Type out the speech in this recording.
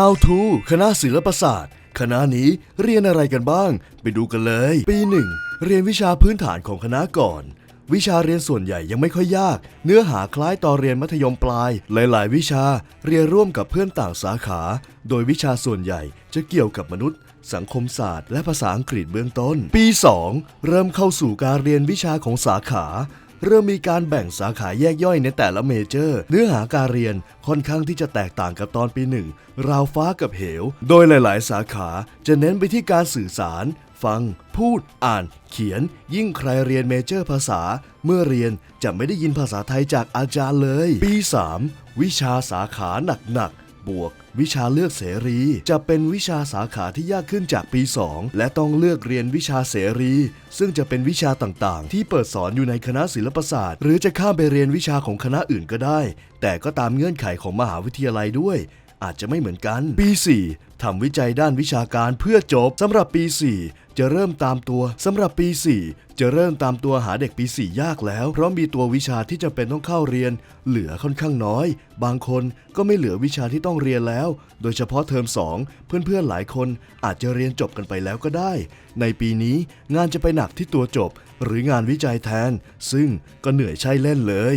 How to คณะศิลปศาสตร์ คณะนี้เรียนอะไรกันบ้าง ไปดูกันเลย ปีหนึ่งเรียนวิชาพื้นฐานของคณะก่อน วิชาเรียนส่วนใหญ่ยังไม่ค่อยยาก เนื้อหาคล้ายตอนเรียนมัธยมปลาย หลายๆ วิชาเรียนร่วมกับเพื่อนต่างสาขา โดยวิชาส่วนใหญ่จะเกี่ยวกับมนุษย์ สังคมศาสตร์ และภาษาอังกฤษเบื้องต้น ปี 2 เริ่มเข้าสู่การเรียนวิชาของสาขา เริ่มมีการแบ่งสาขาแยกย่อยในแต่ละเมเจอร์ เนื้อหาการเรียนค่อนข้างที่จะแตกต่างกับตอนปีหนึ่งราวฟ้ากับเหว โดยหลาย ๆ สาขาจะเน้นไปที่การสื่อสาร ฟัง พูด อ่าน เขียน ยิ่งใครเรียนเมเจอร์ภาษา เมื่อเรียนจะไม่ได้ยินภาษาไทยจากอาจารย์เลย ปี 3 วิชาสาขาหนัก ๆ บวก วิชาเลือกเสรี จะเป็นวิชาสาขาที่ยากขึ้นจากปี 2 และต้องเลือกเรียนวิชาเสรี ซึ่งจะเป็นวิชาต่างๆ ที่เปิดสอนอยู่ในคณะศิลปศาสตร์ หรือจะข้ามไปเรียนวิชาของคณะอื่นก็ได้ แต่ก็ตามเงื่อนไขของมหาวิทยาลัยด้วย อาจจะไม่เหมือนกัน ปี 4ทำวิจัยด้านวิชาการเพื่อจบสำหรับปี 4 จะเริ่มตามตัวสำหรับปี 4 จะเริ่มตามตัวหาเด็กปี 4 ยากแล้ว เพราะมีตัววิชาที่จำเป็นต้องเข้าเรียน เหลือค่อนข้างน้อย บางคนก็ไม่เหลือวิชาที่ต้องเรียนแล้ว โดยเฉพาะเทอม 2 เพื่อนๆหลายคนอาจจะเรียนจบกันไปแล้วก็ได้ ในปีนี้งานจะไปหนักที่ตัวจบ หรืองานวิจัยแทน ซึ่งก็เหนื่อยใช่เล่นเลย